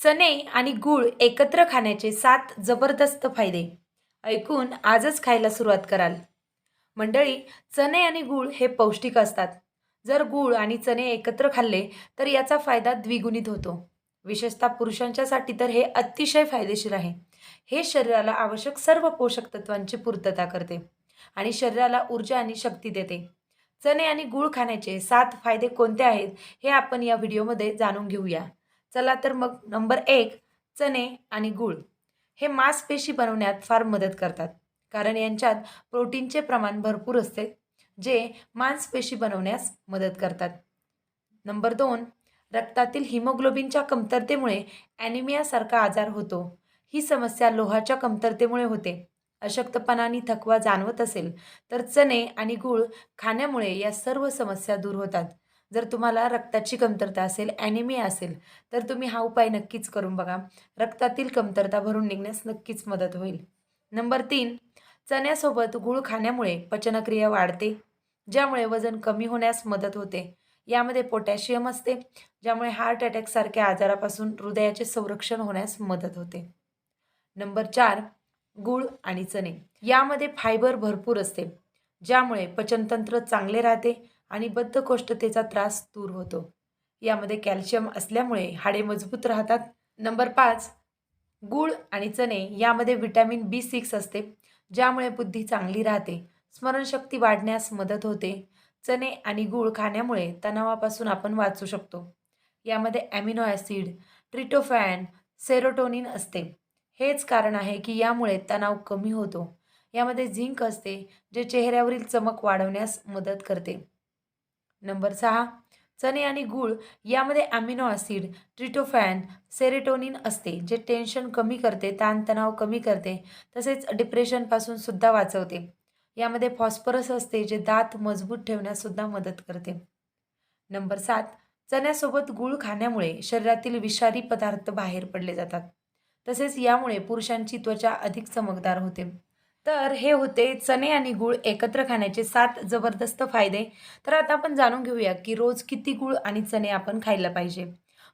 चणे आणि गूळ एकत्र खाण्याचे सात जबरदस्त फायदे. ऐकून आजच खायला सुरुवात कराल. मंडळी चणे आणि गूळ हे पौष्टिक असतात. जर गूळ आणि चणे एकत्र खाल्ले तर याचा फायदा द्विगुणित होतो. विशेषतः पुरुषांच्यासाठी तर हे अतिशय फायदेशीर आहे. हे शरीराला आवश्यक सर्व पोषक तत्वांची पूर्तता करते आणि शरीराला ऊर्जा आणि शक्ती देते. चणे आणि गूळ खाण्याचे सात फायदे कोणते आहेत हे आपण या व्हिडिओमध्ये जाणून घेऊया. चला तर मग नंबर एक चणे आणि गूळ. हे मांसपेशी बनवण्यात फार मदत करतात कारण यांच्यात प्रोटीनचे प्रमाण भरपूर असते जे मांसपेशी बनवण्यास मदत करतात. नंबर दोन रक्तातील हिमोग्लोबिनच्या कमतरतेमुळे ॲनिमियासारखा आजार होतो. ही समस्या लोहाच्या कमतरतेमुळे होते. अशक्तपणाने थकवा जाणवत असेल तर चणे आणि गूळ खाण्यामुळे या सर्व समस्या दूर होतात. जर तुम्हाला रक्ताची कमतरता असेल ॲनिमिया असेल तर तुम्ही हा उपाय नक्कीच करून बघा. रक्तातील कमतरता भरून निघण्यास नक्कीच मदत होईल. नंबर तीन चण्यासोबत गूळ खाण्यामुळे पचनक्रिया वाढते ज्यामुळे वजन कमी होण्यास मदत होते. यामध्ये पोटॅशियम असते ज्यामुळे हार्ट अटॅकसारख्या आजारापासून हृदयाचे संरक्षण होण्यास मदत होते. नंबर चार गूळ आणि चणे. यामध्ये फायबर भरपूर असते ज्यामुळे पचनतंत्र चांगले राहते आणि बद्धकोष्ठतेचा त्रास दूर होतो. यामध्ये कॅल्शियम असल्यामुळे हाडे मजबूत राहतात. नंबर पाच गूळ आणि चणे यामध्ये व्हिटॅमिन बी सिक्स असते ज्यामुळे बुद्धी चांगली राहते स्मरणशक्ती वाढण्यास मदत होते. चणे आणि गूळ खाण्यामुळे तणावापासून आपण वाचू शकतो. यामध्ये ॲमिनो ॲसिड ट्रिटोफॅन सेरोटोनिन असते. हेच कारण आहे की यामुळे तणाव कमी होतो. यामध्ये झिंक असते जे चेहऱ्यावरील चमक वाढवण्यास मदत करते. नंबर सहा चणे आणि गूळ यामध्ये ॲमिनो ॲसिड ट्रिटोफॅन सेरेटोनिन असते जे टेन्शन कमी करते ताणतणाव कमी करते तसेच डिप्रेशनपासून सुद्धा वाचवते. यामध्ये फॉस्फरस असते जे दात मजबूत ठेवण्यासुद्धा मदत करते. नंबर सात चण्यासोबत गूळ खाण्यामुळे शरीरातील विषारी पदार्थ बाहेर पडले जातात. तसेच यामुळे पुरुषांची त्वचा अधिक चमकदार होते. तर हे होते चणे आणि गूळ एकत्र खाण्याचे सात जबरदस्त फायदे. तर आता आपण जाणून घेऊया की रोज किती गूळ आणि चणे आपण खायला पाहिजे.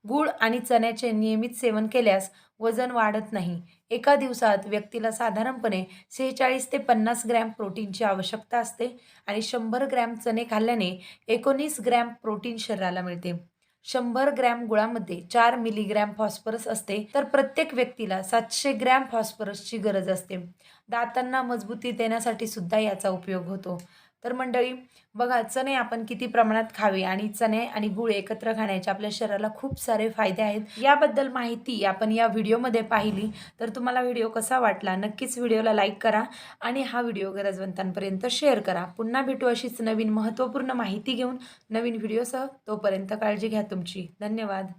गूळ आणि चण्याचे नियमित सेवन केल्यास वजन वाढत नाही. एका दिवसात व्यक्तीला साधारणपणे सेहेचाळीस ते पन्नास ग्रॅम प्रोटीनची आवश्यकता असते आणि शंभर ग्रॅम चणे खाल्ल्याने एकोणीस ग्रॅम प्रोटीन शरीराला मिळते. शंभर ग्रॅम गुळामध्ये चार मिलीग्रॅम फॉस्फरस असते तर प्रत्येक व्यक्तीला सातशे ग्रॅम फॉस्फरसची गरज असते. दातांना मजबूती देण्यासाठी सुद्धा याचा उपयोग होतो. तर मंडळी बघा चणे आपण किती प्रमाणात खावे आणि चणे आणि गुळ एकत्र खाण्याचे आपल्या शरीराला खूप सारे फायदे आहेत. याबद्दल माहिती आपण या व्हिडिओमध्ये पाहिली. तर तुम्हाला व्हिडिओ कसा वाटला नक्कीच व्हिडिओला लाईक करा आणि हा व्हिडिओ गरजवंतांपर्यंत शेअर करा. पुन्हा भेटू अशीच नवीन महत्त्वपूर्ण माहिती घेऊन नवीन व्हिडिओसह तोपर्यंत काळजी घ्या तुमची. धन्यवाद.